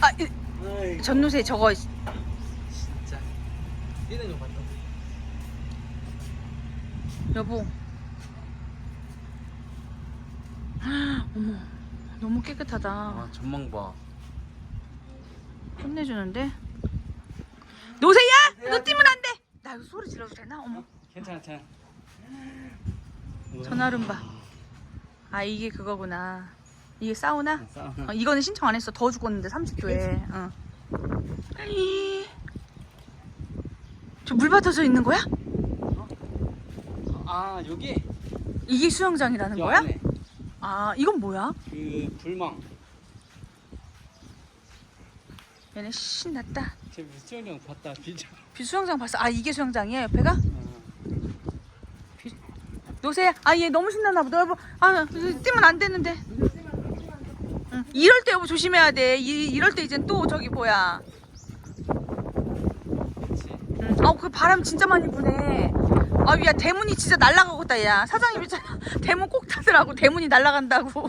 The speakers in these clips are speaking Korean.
아, 이- 아이, 전노세 저거 진짜. 뛰는 거 봤다. 여보. 어머, 너무 깨끗하다. 아, 전망 봐. 끝내주는데. 노세야, 너 뛰면 안 돼. 나 이거 소리 질러도 되나? 어머, 괜찮아, 괜찮아. 전화룸바. 아 이게 그거구나. 이게 사우나? 싸움. 어, 이거는 신청 안 했어. 더 죽었는데 30도에. 어. 아이. 저 물 받아져 있는 거야? 아, 여기? 이게 수영장이라는 여 거야? 안에 아 이건 뭐야? 그 불망. 얘네 신났다. 제 수영장 봤다, 비자. 비 수영장 봤어. 아 이게 수영장이야 옆에가? 어. 노세야. 아 얘 너무 신나나 보다. 여보. 아 뛰면 안 되는데. 응. 이럴 때 여보 조심해야 돼. 이, 이럴 때 이젠 또 저기 뭐야. 응. 아그 바람 진짜 많이 부네. 아야 대문이 진짜 날라가겠다 야. 사장님 있잖아. 대문 꼭 타더라고. 대문이 날라간다고.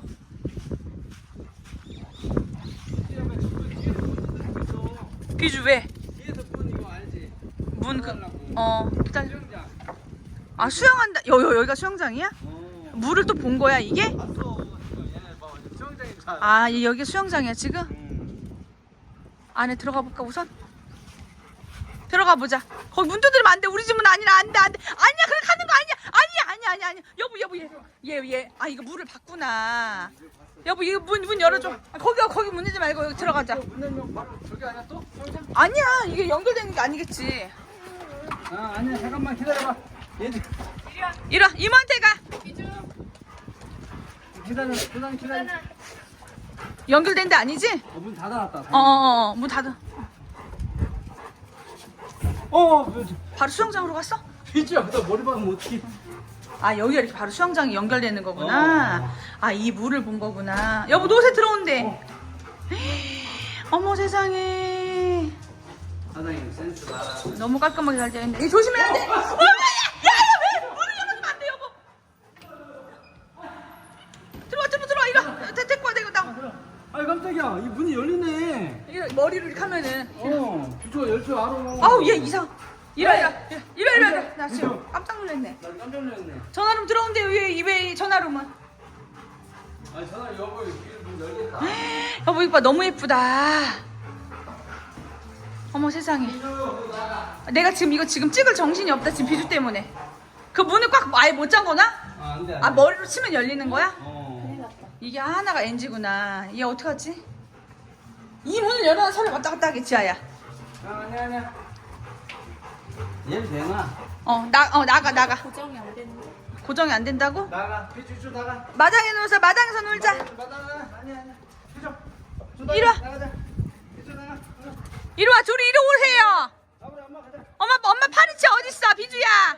비주 왜? 문 그. 어. 수영장. 아 수영한다. 여, 여 여기가 수영장이야? 어. 물을 또 본 거야 이게? 봤어. 아. 아얘 여기 수영장이야 지금? 음. 안에 들어가 볼까 우선? 들어가 보자. 거기 문 두드리면 안 돼. 우리 집은 아니라 안 돼, 안 돼. 아니야, 그렇게 하는 거 아니야. 아니야, 아니야, 아니야, 아니야. 여보, 여보, 얘, 얘, 얘. 아, 이거 물을 봤구나. 여보, 이거 문, 문 열어줘. 아, 거기, 거기 문 열지 말고 여기 들어가자. 문 열면 바로 저기 아니야 또? 아니야, 이게 연결되는 게 아니겠지. 아, 아니야. 잠깐만 기다려봐. 얘들 이리 와, 이모한테 가. 기다려. 그다음 기다려. 연결된 데 아니지? 어, 문 닫아놨다. 어, 어, 어, 문 닫아. 어, 그, 바로 수영장으로 갔어? 비주야, 너 머리 박으면 어떡해. 아, 여기가 이렇게 바로 수영장이 연결되는 거구나. 어. 아, 이 물을 본 거구나. 여보, 노새 들어온대. 어머 세상에. 사장님 센스다. 너무 깔끔하게 잘 되어 있네. 얘 조심해야 돼. 어, 야, 야, 야, 왜 문을 열어주면 안 돼, 여보. 들어와, 들어와, 들어와. 이리 데, 데리고 와, 데리고 나. 아, 깜짝이야. 이 문이 열리네. 이렇게 하면은. 어, 비주가 열줄 알아. 아우, 얘 이상. 이리 와, 이리 와. 나 지금 깜짝 놀랐네. 나 깜짝 놀랐네. 전화룸 들어온대, 왜, 왜 전화룸은. 아, 전화 여보, 이문 열겠다. 여보, 이거 봐, 너무 예쁘다. 어머 세상에. 내가 지금 이거 지금 찍을 정신이 없다, 지금 비주 때문에. 그 문을 꽉 아예 못 잠거나? 아, 안 돼. 안 아, 돼. 머리로 치면 열리는 거야? 어. 이게 하나가 NG구나. 얘 어떡하지? 이 문을 열어야 사람이 왔다 갔다 하겠지, 아야. 아, 아니야, 아니야. 얘 되나? 어, 나, 어, 나가, 나가. 고정이 안 되는데. 고정이 안 된다고? 나가. 비주 쭉 나가. 마당에 놀자, 마당에서 놀자. 나가. 아니야, 아니야. 비주. 이리 와. 나가자. 나가. 나가. 이리 와, 둘이 이리 오세요. 나보다 엄마 가자. 엄마, 엄마 파리채 어딨어, 비주야?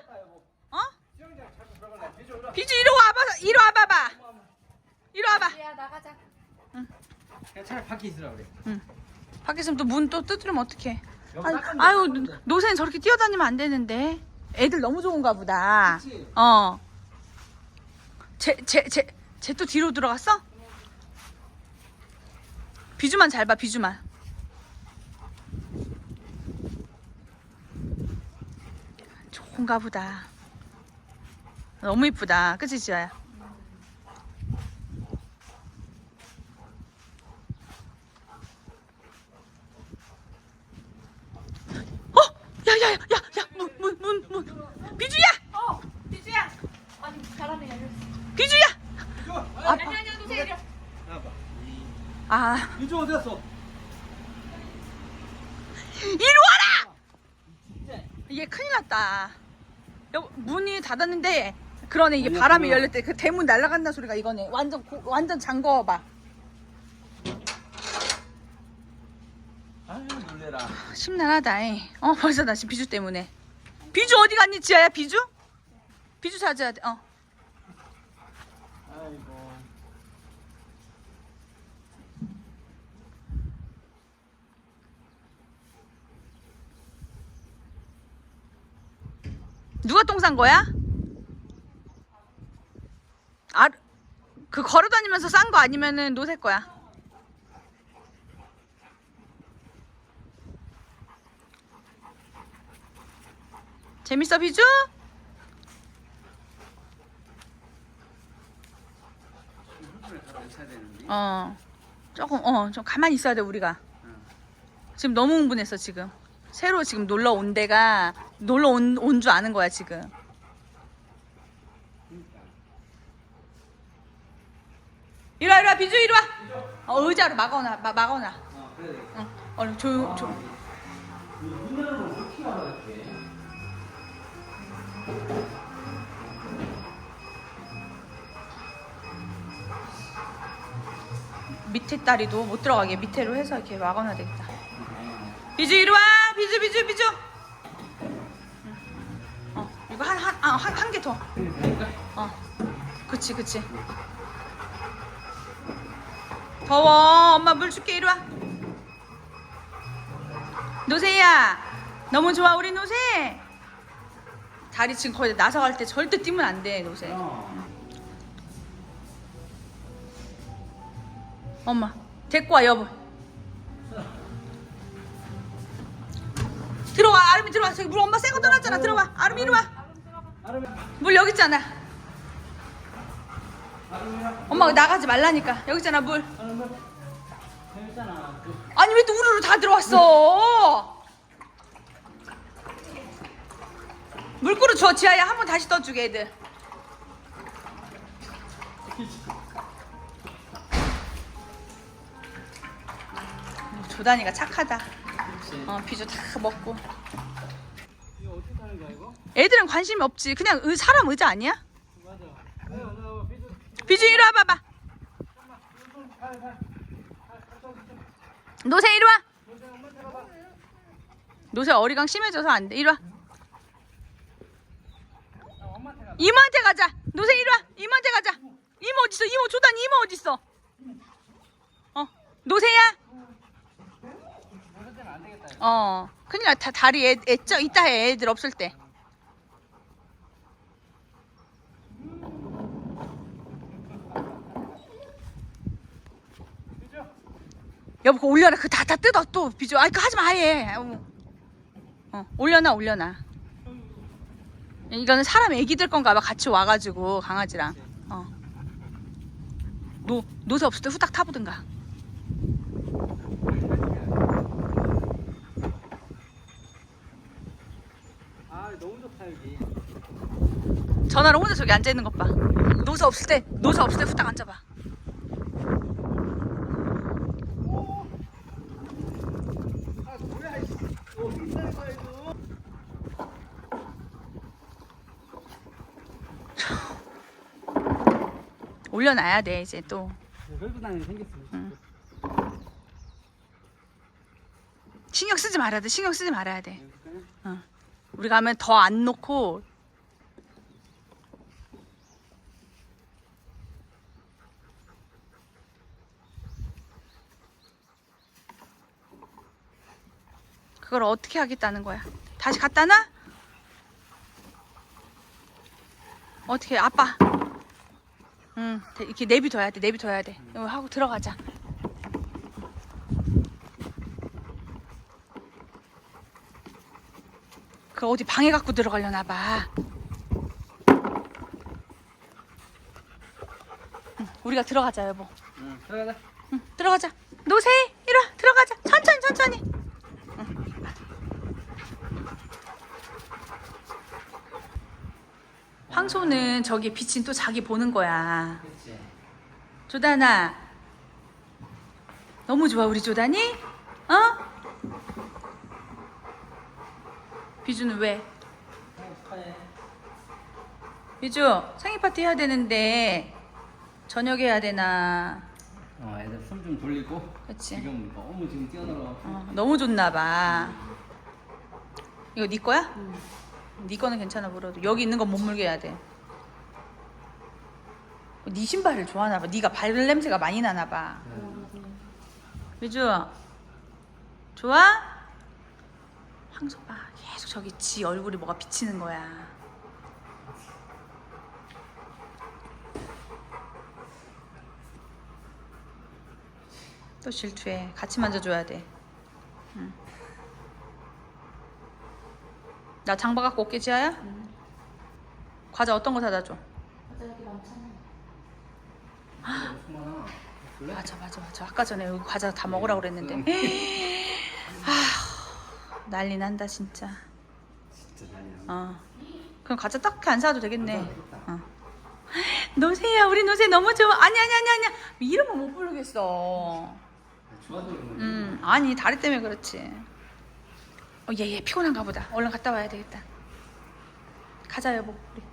어? 수영장 자꾸 들어갈래. 비주 올라. 비주 이리 와봐, 이리 와봐봐. 이리 와봐. 야 나가자. 야, 차라리 밖에 있으라 그래. 응. 밖에 있으면 또 문또 두드리면 어떡해. 여기 아유, 닦은 아유. 노새는 저렇게 뛰어다니면 안 되는데. 애들 너무 좋은가 보다. 그치? 어. 쟤, 쟤, 쟤, 쟤 또 뒤로 들어갔어? 비주만 잘 봐, 비주만. 좋은가 보다. 너무 이쁘다. 그치, 지아야? 어! 야, 야, 야, 야, 야, 문, 문, 문, 문. 비주야! 어 비주야. 아니 잘하네 열렸어. 비주야! 비주. 아, 아니 아니 누세요 이리 와. 나봐. 아, 비주 어디 갔어? 이리 와라! 이게 큰일 났다. 여 문이 닫았는데, 그러네, 이게 아니야, 바람이 그거야. 열릴 때 그 대문 날아간다 소리가 이거네. 완전, 고- 완전 잠궈 봐. 아유, 놀래라. 심란하다, 이. 어, 벌써 다시 비주 때문에. 비주 어디 갔니, 지아야, 비주? 비주 찾아야 돼, 어. 누가 똥 싼 거야? 아, 그 걸어다니면서 싼 거 아니면은 노새 거야? 재밌어 비주? 어 조금 어좀 가만히 있어야 돼 우리가 지금 너무 흥분했어 지금 새로 지금 놀러 온 데가 놀러 온 온 줄 아는 거야 지금 이리 와 이리 와 비주 이리 와 어, 의자로 막아놔 막, 막아놔 어, 그래. 응 얼른 조용 조? 밑에 다리도 못 들어가게 밑에로 해서 이렇게 막아놔야 되겠다 비주 이리 와 비주 비주 비주 응. 어 이거 한한한한 개 더 어, 그치, 그치. 더워. 엄마 물 줄게. 이리 와. 노세야. 너무 좋아, 우리 노세. 다리 지금 거의 나서 갈 때 절대 뛰면 안 돼, 노세. 어. 엄마, 데리고 와, 여보. 들어와, 아름이 들어와. 저기 물 엄마 새거 떠났잖아. 들어와. 아름이 이리 와. 물 여기 있잖아. 엄마가 나가지 말라니까. 여기 있잖아, 물. 아니 왜 또 우르르 다 들어왔어? 물그릇 줘 지아야 한 번 다시 떠주게 애들. 음, 조단이가 착하다. 어 비주 다 먹고. 이거 어떻게 타는 거야 이거? 애들은 관심이 없지. 그냥 의, 사람 의자 아니야? 비주 이리 와봐봐. 노세 이리 와. 노세 어리광 심해져서 안 돼. 이리 와. 이모한테 가자. 노세 이리 와. 이모한테 가자. 이모 어딨어? 이모 조단 이모 어딨어? 어. 노세야? 어. 큰일 나. 다 다리 애, 애쪄. 이따 해. 애들 없을 때. 여보 그거 올려놔. 그거 다, 다 뜯어 또 비주. 아, 그거 하지 마. 아예. 아우. 어. 올려놔. 올려놔. 이거는 사람 애기들 건가 봐. 같이 와가지고 강아지랑. 어. 노, 노세 없을 때 후딱 타보든가. 아 너무 좋다 여기. 전화로 혼자 저기 앉아 있는 것 봐. 노사 없을 때, 노사 없을 때 후딱 앉아봐. 아 뭐야 이거. 어디 있는 거야 이거? 올려놔야 돼 이제 또. 다니는 생겼어. 응. 신경 쓰지 말아야 돼. 신경 쓰지 말아야 돼. 어. 우리 가면 더 안 놓고 그걸 어떻게 하겠다는 거야? 다시 갖다 놔? 어떻게 아빠? 응, 이렇게 내비둬야 돼. 내비둬야 돼. 이거 하고 들어가자. 그 어디 방에 갖고 들어가려나 봐. 응, 우리가 들어가자 여보. 응. 들어가자. 응, 들어가자. 노세 이리 와 들어가자. 천천히 천천히. 황소는 저기 비친 또 자기 보는 거야. 조단아 너무 좋아 우리 조단이 어? 비주는 왜? 비주 생일 파티 해야 되는데 저녁에 해야 되나 어 애들 숨 좀 돌리고. 그치 지금 너무 지금 뛰어놀아. 어, 너무 좋나 봐 이거 네 거야? 네 거는 괜찮아 물어도 여기 있는 건 못 물게 해야 돼 네 신발을 좋아하나 봐. 네가 발 냄새가 많이 나나 봐. 비주 좋아? 황소 봐 계속 저기 지 얼굴이 뭐가 비치는 거야. 또 질투해. 같이 만져줘야 돼. 응. 나 장바 갖고 올게 지아야. 과자 어떤 거 사다 줘? 맞아 여기 많잖아. 그래? 맞아 맞아 맞아. 아까 전에 여기 과자 다 먹으라 고 그랬는데. 아 난리 난다 진짜. 진짜 난리야. 어. 그럼 과자 딱히 안 사도 되겠네. 어. 노세야 우리 노세 너무 좋아. 아니 아니 아니 아니. 이름은 못 부르겠어. 좋아서 그런 거지. 음 아니 다리 때문에 그렇지. 어 얘 얘 피곤한가 보다. 얼른 갔다 와야 되겠다. 가자 여보 우리.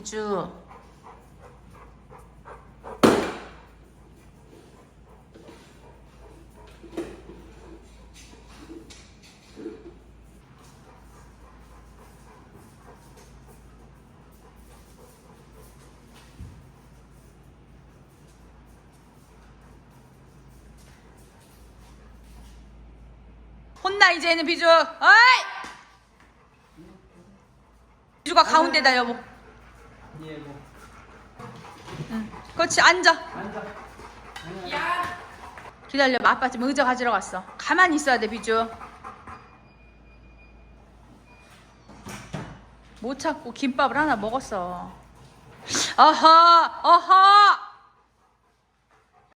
비주. 혼나 이제는 비주. 어이! 비주가 가운데다 여보. 예, 뭐. 응. 그렇지 앉아. 앉아. 기다려. 아빠 지금 의자 가지러 갔어. 가만히 있어야 돼 비주. 못 찾고 김밥을 하나 먹었어. 어허 어허